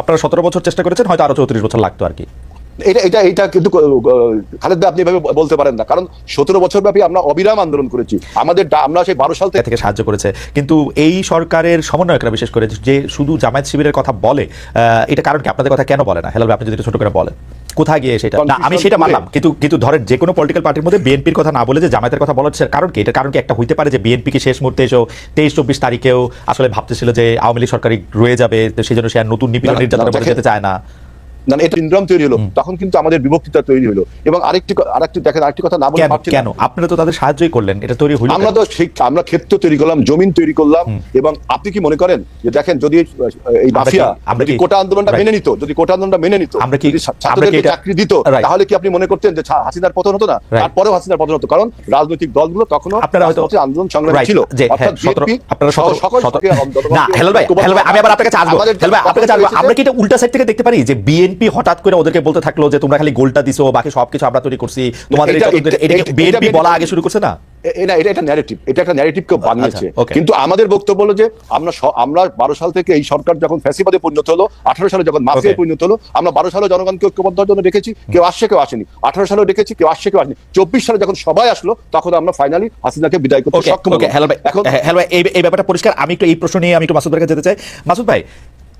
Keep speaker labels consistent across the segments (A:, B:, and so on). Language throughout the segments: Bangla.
A: আপনারা সতেরো বছর চেষ্টা করেছেন হয়তো আরও চৌত্রিশ বছর লাগতো আর কি।
B: এটা এটা এটা কিন্তু খালেদ ভাই আপনি এভাবে বলতে পারেন না। কারণ সতেরো বছর ব্যাপী আমরা অবিরাম আন্দোলন করেছি। আমাদের আমরা সেই বারো সাল থেকে
A: থেকে সাহায্য করেছে। কিন্তু এই সরকারের সমন্বয়করা বিশেষ করে যে শুধু জামায়াত শিবিরের কথা বলে এটা কারণ কি? আপনাদের কথা কেন বলে না? হেলাল আপনি যদি ছোট করে বলেন। কোথায় গিয়ে সেটা? না আমি সেটা মানলাম। কিন্তু কিন্তু ধরেন যে কোনো পলিটিক্যাল পার্টির মধ্যে বিএনপির কথা না বলে যে জামায়াতের কথা বলা হচ্ছে কারণ কি? এটা কারণ কি একটা হইতে পারে যে বিএনপি কি শেষ মুহূর্তে এসেও তেইশ চব্বিশ তারিখেও আসলে ভাবতেছিল যে আওয়ামী লীগ সরকারি রয়ে যাবে তো সেই জন্য সে আর নতুন নিপীড়ন
B: নির্যাতন
A: নির্যাতনের যেতে চায় না।
B: না এটা সিন্ড্রোম তৈরি হলো। তখন কিন্তু আমাদের বিভক্তিতা তৈরি হলো। এবং আরেকটি আরেকটি দেখেন আরেকটি কথা না। বলে
A: কেন? আপনারা তো তাদের সাহায্যই করলেন। এটা তৈরি হইল
B: আমরা তো ঠিক আমরা ক্ষেত্র তৈরি করলাম জমিন তৈরি করলাম এবং আপনি কি মনে করেন যে দেখেন যদি এই মাফিয়া যদি কোটা আন্দোলনটা মেনে নিত যদি কোটা আন্দোলনটা মেনে নিত
A: আমরা কি-
B: ছাত্রদেরকে চাকরি দিত তাহলে কি আপনি মনে করতেন যে হাসিনার পতন হতো না? তারপরেও হাসিনার পতন হতো কারণ রাজনৈতিক দলগুলো তখনও
A: আপনারা হয়তো
B: আন্দোলন সংগ্রাম ছিল। অর্থাৎ
A: হ্যাঁ, আপনারা
B: সকল
A: না হেলাল ভাই হেলাল ভাই আমি আবার আপনার কাছে আসব। হেলাল ভাই আপনার কাছে আসব আমরা কি এটা উল্টা সাইড থেকে দেখতে পারি? যে বিএনপি হঠাৎ করে ওদেরকে বলতে থাকল যে তোমরা খালি গোলটা দিছো বাকি সবকিছু আমরা তৈরি করছি। তোমাদের
B: এটা-
A: এটা
B: এটা- এটা-
A: বিএনপি বলা আগে শুরু করছে না?
B: এটা একটা ন্যারেটিভ এটা একটা কেউ বানিয়েছে।
A: আচ্ছা,
B: কিন্তু আমাদের বক্তব্য হলো যে আমরা আমরা বারো সাল থেকে এই সরকার যখন ফ্যাসিবাদে পরিণত হলো আঠারো সালে যখন মাফিয়ায় পরিণত হলো আমরা বারো সালে জনগণকে ঐক্যবদ্ধ জন্য ডেকেছি কেউ আসছে কেউ আসেনি। আঠারো সালেও ডেকেছি কেউ আসছে কেউ আসেনি। চব্বিশ সালে যখন সবাই আসলো তখন আমরা ফাইনালি হাসিনাকে বিদায় করতে সক্ষম হলাম।
A: হেলাল ভাই হ্যাঁ, ভাই এই ব্যাপারটা পরিষ্কার। আমি একটু এই প্রশ্ন নিয়ে আমি একটু মাসুদ ভাইয়ের কাছে যেতে চাই। মাসুদ ভাই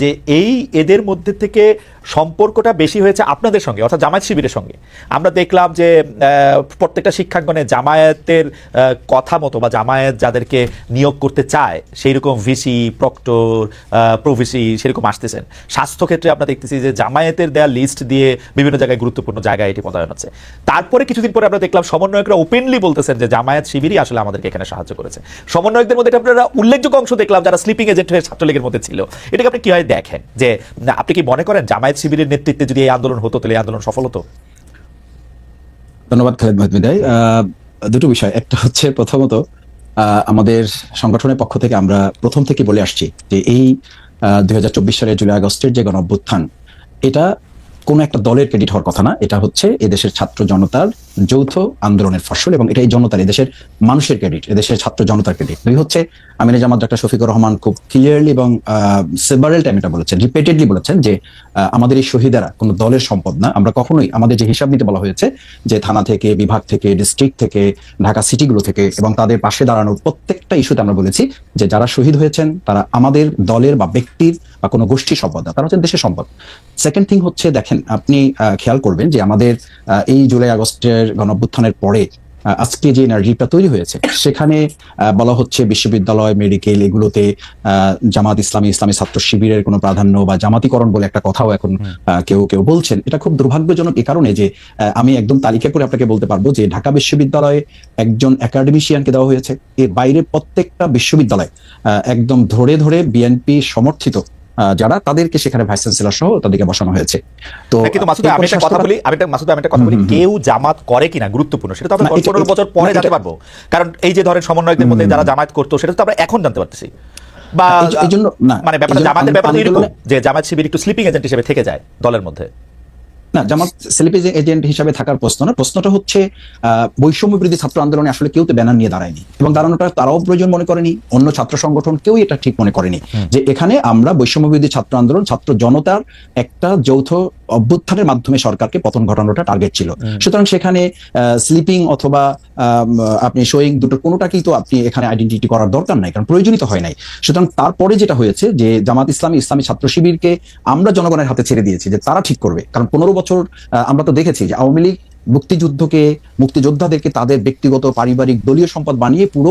A: যে এই এদের মধ্যে থেকে সম্পর্কটা বেশি হয়েছে আপনাদের সঙ্গে, অর্থাৎ জামায়াত শিবিরের সঙ্গে। আমরা দেখলাম যে প্রত্যেকটা শিক্ষাঙ্গনে জামায়াতের কথা মতো বা জামায়াত যাদেরকে নিয়োগ করতে চায় সেই রকম ভিসি, প্রক্টর প্রভিসি সেরকম আসতেছেন। স্বাস্থ্যক্ষেত্রে আমরা দেখতেছি যে জামায়াতের দেয়া লিস্ট দিয়ে বিভিন্ন জায়গায় গুরুত্বপূর্ণ জায়গায় এটি পদায়ন হচ্ছে। তারপরে কিছুদিন পরে আমরা দেখলাম সমন্বয়করা ওপেনলি বলতেছেন যে জামায়াত শিবিরই আসলে আমাদেরকে এখানে সাহায্য করেছে। সমন্বয়কদের মধ্যে আপনারা উল্লেখযোগ্য অংশ দেখলাম যারা স্লিপিং এজেন্ট হয়ে ছাত্রলীগের মধ্যে ছিল। এটাকে আপনি কীভাবে দেখেন যে আপনি কি মনে করেন জামায়াত শিবিরের নেতৃত্বে যদি এই আন্দোলন হতো, তাহলে এই আন্দোলন সফল হতো?
C: ধন্যবাদ, খালেদ মাহমুদ বিদায়। দুটো বিষয়। একটা হচ্ছে প্রথমত আমাদের সংগঠনের পক্ষ থেকে আমরা প্রথম থেকে বলে আসছি যে এই দুই হাজার চব্বিশ সালের জুলাই আগস্টের যে গণ অভ্যুত্থান এটা কোনো একটা দলের ক্রেডিট হওয়ার কথা না। এটা হচ্ছে এদেশের ছাত্র জনতার যৌথ আন্দোলনের ফসল এবং এটা এই জনতার এদেশের মানুষের ক্রেডিট এদেশের ছাত্র জনতার ক্রেডিট দুই হচ্ছে আমির জামাত ডাক্তার শফিকুর রহমান খুব ক্লিয়ারলি এবং সেভারেল টাইম এটা বলেছেন রিপিটেডলি বলেছেন যে আমাদের এই শহীদারা কোনো দলের সম্পদ না। আমরা কখনোই, আমাদের যে হিসাব নিতে বলা হয়েছে যে থানা থেকে, বিভাগ থেকে ডিস্ট্রিক্ট থেকে, ঢাকা সিটিগুলো থেকে এবং তাদের পাশে দাঁড়ানোর প্রত্যেকটা ইস্যুতে আমরা বলেছি যে যারা শহীদ হয়েছেন, তারা আমাদের দলের বা ব্যক্তির বা কোনো গোষ্ঠীর সম্পদ না, তারা হচ্ছেন দেশের সম্পদ। সেকেন্ড থিং হচ্ছে, দেখেন, আপনি খেয়াল করবেন যে আমাদের এই জুলাই আগস্টের গণঅভ্যুত্থানের পরে আজকে যে এনার্জিটা তৈরি হয়েছে সেখানে বলা হচ্ছে বিশ্ববিদ্যালয় মেডিকেল এগুলোতে জামাত ইসলামী ইসলামী ছাত্র শিবিরের কোনো প্রাধান্য বা জামাতিকরণ বলে একটা কথাও এখন কেউ কেউ বলছেন। এটা খুব দুর্ভাগ্যজনক এ কারণে যে আমি একদম তালিকা করে আপনাকে বলতে পারব যে ঢাকা বিশ্ববিদ্যালয়ে একজন একাডেমিশিয়ানকে দেওয়া হয়েছে। এর বাইরে প্রত্যেকটা বিশ্ববিদ্যালয় আহ, একদম ধরে ধরে বিএনপি সমর্থিত যারা তাদেরকে সেখানে ভাইস চ্যান্সেলর সহ তাদেরকে বসানো হয়েছে। তো
A: হ্যাঁ, কিন্তু মাসুদ আমি একটা কথা বলি আমি একটা মাসুদ আমি একটা কথা বলি কেউ জামাত করে কিনা গুরুত্বপূর্ণ সেটা তো আমরা
C: না, এটা-
A: পনেরো বছর পরে জানতে পারব। কারণ এই যে ধরেন সমন্বয়কদের মধ্যে যারা জামাত করতো সেটা তো আমরা এখন জানতে পারতেছি। বা
C: এই জন্য না,
A: মানে ব্যাপারটা জামাতের ব্যাপারটা এরকম যে জামাত শিবির একটু স্লিপিং এজেন্ট হিসেবে থেকে যায় দলের মধ্যে।
C: না জামাত সেলিপেজ এজেন্ট হিসাবে থাকার প্রশ্ন না। প্রশ্নটা হচ্ছে আহ, বৈষম্য বিরোধী ছাত্র আন্দোলনে আসলে কেউ তো ব্যানার নিয়ে দাঁড়ায়নি। এবং দাঁড়ানোটা তারাও প্রয়োজন মনে করেনি অন্য ছাত্র সংগঠন কেউ এটা ঠিক মনে করেনি। যে এখানে আমরা বৈষম্য বিরোধী ছাত্র আন্দোলন ছাত্র জনতার একটা যৌথ অভ্যুত্থানের মাধ্যমে সরকারকে পতন ঘটানোটা টার্গেট ছিল। সুতরাং সেখানে স্লিপিং অথবা আপনি শোয়িং দুটো কোনোটাকেই তো আপনি এখানে আইডেন্টিটি করার দরকার নাই কারণ প্রয়োজনীয় তো হয় নাই। সুতরাং তারপরে যেটা হয়েছে যে জামাত ইসলামী ইসলামী ছাত্র শিবিরকে আমরা জনগণের হাতে ছেড়ে দিয়েছি যে তারা ঠিক করবে। কারণ পনেরো বছর আহ, আমরা তো দেখেছি যে আওয়ামী লীগ মুক্তিযুদ্ধকে মুক্তিযোদ্ধাদেরকে তাদের ব্যক্তিগত পারিবারিক দলীয় সম্পদ বানিয়ে পুরো